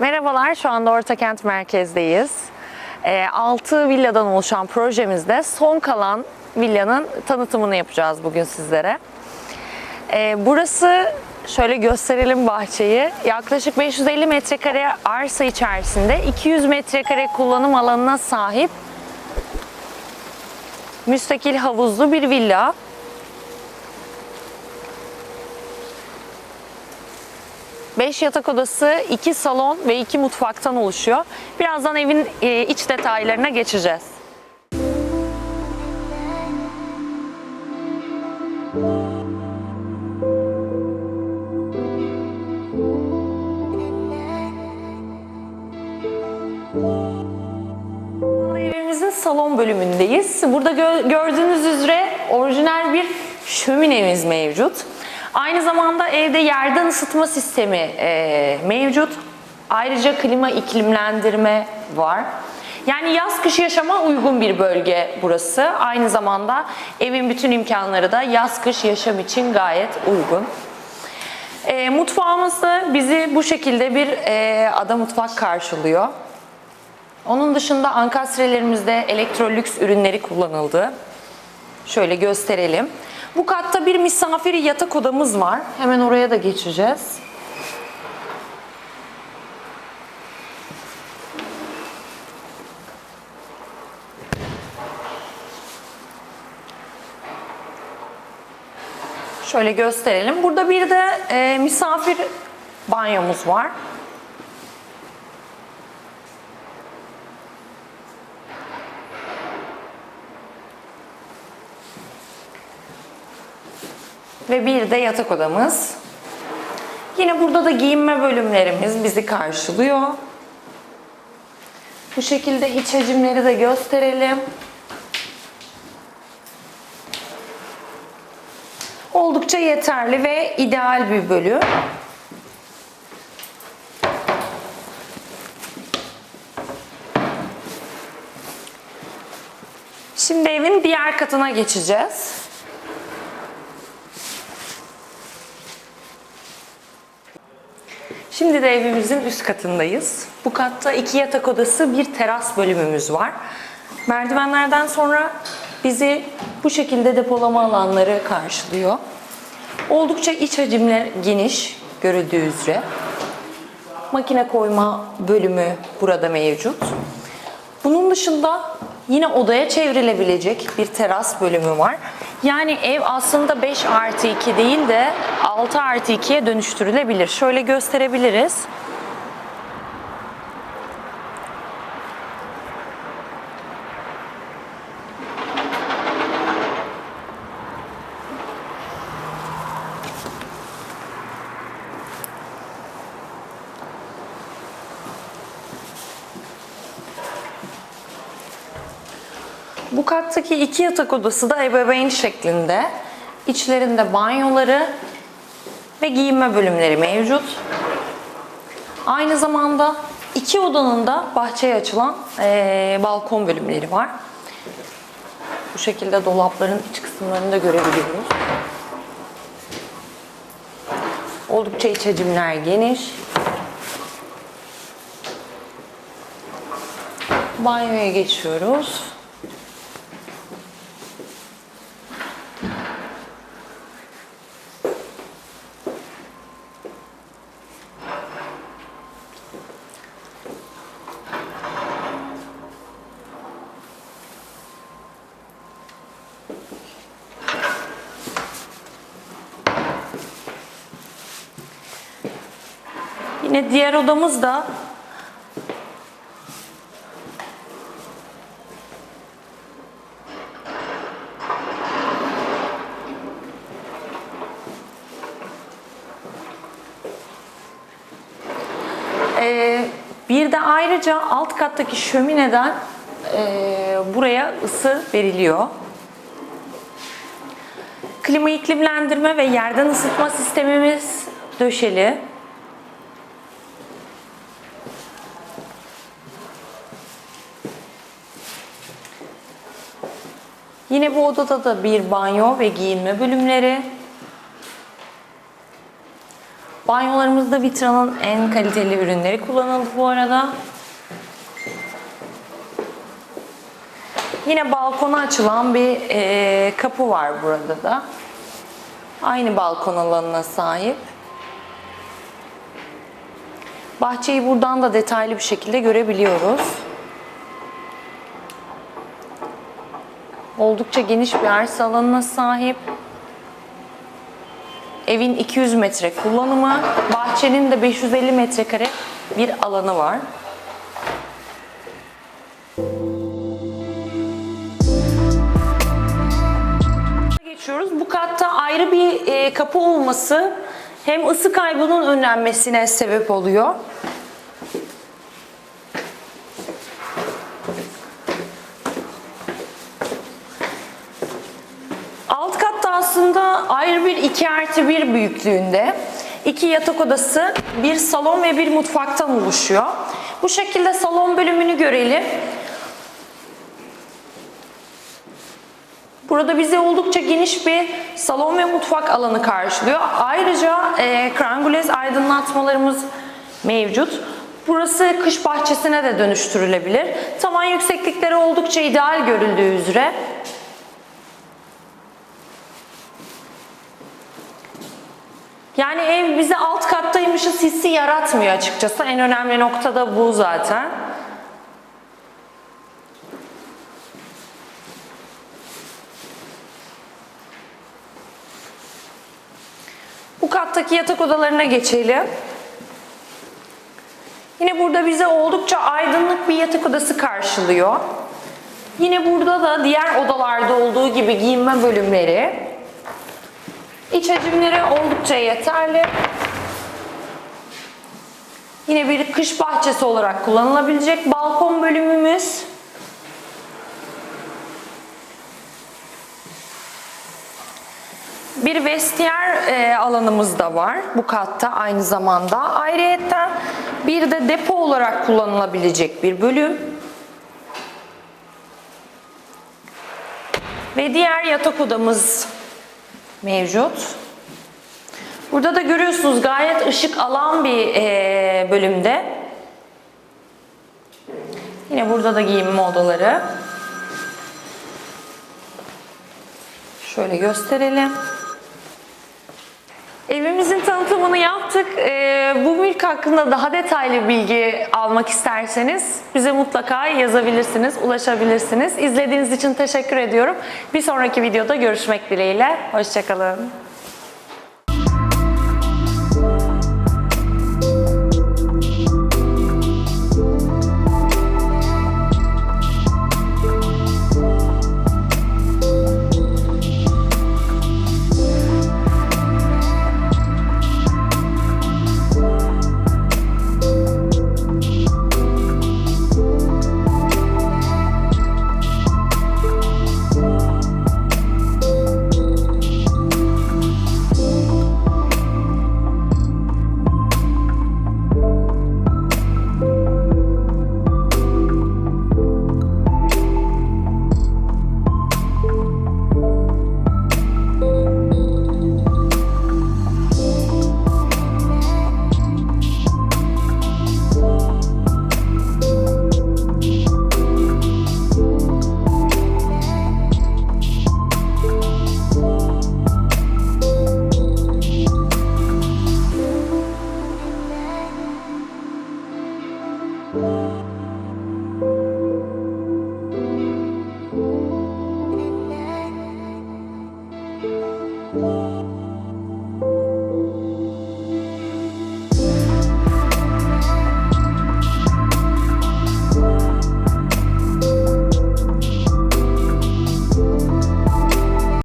Merhabalar, şu anda Ortakent merkezdeyiz. 6 villadan oluşan projemizde son kalan villanın tanıtımını yapacağız bugün sizlere. Ee, Burası, şöyle gösterelim bahçeyi, yaklaşık 550 metrekare arsa içerisinde 200 metrekare kullanım alanına sahip müstakil havuzlu bir villa. Beş yatak odası, iki salon ve iki mutfaktan oluşuyor. Birazdan evin e, iç detaylarına geçeceğiz. Evimizin salon bölümündeyiz. Burada gö- gördüğünüz üzere orijinal bir şöminemiz mevcut. Aynı zamanda evde yerden ısıtma sistemi e, mevcut. Ayrıca klima iklimlendirme var. Yani yaz kış yaşama uygun bir bölge burası. Aynı zamanda evin bütün imkanları da yaz kış yaşam için gayet uygun. E, mutfağımızda bizi bu şekilde bir e, ada mutfak karşılıyor. Onun dışında ankastrelerimizde elektrolüks ürünleri kullanıldı. Şöyle gösterelim. Bu katta bir misafir yatak odamız var. Hemen oraya da geçeceğiz. Şöyle gösterelim. Burada bir de e, misafir banyomuz var. Ve bir de yatak odamız. Yine burada da giyinme bölümlerimiz bizi karşılıyor. Bu şekilde iç hacimleri de gösterelim. Oldukça yeterli ve ideal bir bölüm. Şimdi evin diğer katına geçeceğiz. Şimdi de evimizin üst katındayız. Bu katta iki yatak odası, bir teras bölümümüz var. Merdivenlerden sonra bizi bu şekilde depolama alanları karşılıyor. Oldukça iç hacimler geniş görüldüğü üzere. Makine koyma bölümü burada mevcut. Bunun dışında yine odaya çevrilebilecek bir teras bölümü var. Yani ev aslında 5 artı 2 değil de 6 artı 2'ye dönüştürülebilir. Şöyle gösterebiliriz. Bu kattaki iki yatak odası da ebeveyn şeklinde. İçlerinde banyoları ve giyinme bölümleri mevcut. Aynı zamanda iki odanın da bahçeye açılan eee, balkon bölümleri var. Bu şekilde dolapların iç kısımlarını da görebiliyoruz. Oldukça iç hacimler geniş. Banyoya geçiyoruz. Yine diğer odamız da Ee, bir de ayrıca alt kattaki şömineden e, buraya ısı veriliyor. Klima iklimlendirme ve yerden ısıtma sistemimiz döşeli. Yine bu odada da bir banyo ve giyinme bölümleri. Banyolarımızda Vitra'nın en kaliteli ürünleri kullanıldı bu arada. Yine balkona açılan bir e, kapı var burada da. Aynı balkon alanına sahip. Bahçeyi buradan da detaylı bir şekilde görebiliyoruz. Oldukça geniş bir arsa alanına sahip. Evin 200 metre kullanımı, bahçenin de 550 metrekare bir alanı var. Geçiyoruz. Bu katta ayrı bir e, kapı olması hem ısı kaybının önlenmesine sebep oluyor. Alt katta aslında ayrı bir 2 artı 1 büyüklüğünde iki yatak odası, bir salon ve bir mutfaktan oluşuyor. Bu şekilde salon bölümünü görelim. Burada bize oldukça geniş bir salon ve mutfak alanı karşılıyor. Ayrıca e, krangulez aydınlatmalarımız mevcut. Burası kış bahçesine de dönüştürülebilir. Tavan yükseklikleri oldukça ideal görüldüğü üzere. Yani ev bize alt kattaymışız hissi yaratmıyor açıkçası. En önemli nokta da bu zaten. Bu kattaki yatak odalarına geçelim. Yine burada bize oldukça aydınlık bir yatak odası karşılıyor. Yine burada da diğer odalarda olduğu gibi giyinme bölümleri. İç hacimleri oldukça yeterli. Yine bir kış bahçesi olarak kullanılabilecek balkon bölümümüz. Bir vestiyer e, alanımız da var bu katta aynı zamanda. Ayrıyeten bir de depo olarak kullanılabilecek bir bölüm. Ve diğer yatak odamız mevcut. Burada da görüyorsunuz gayet ışık alan bir e, bölümde. Yine burada da giyinme odaları. Şöyle gösterelim. Evimizin tanıtımını yaptık. Ee, bu mülk hakkında daha detaylı bilgi almak isterseniz bize mutlaka yazabilirsiniz, ulaşabilirsiniz. İzlediğiniz için teşekkür ediyorum. Bir sonraki videoda görüşmek dileğiyle. Hoşçakalın. Oh.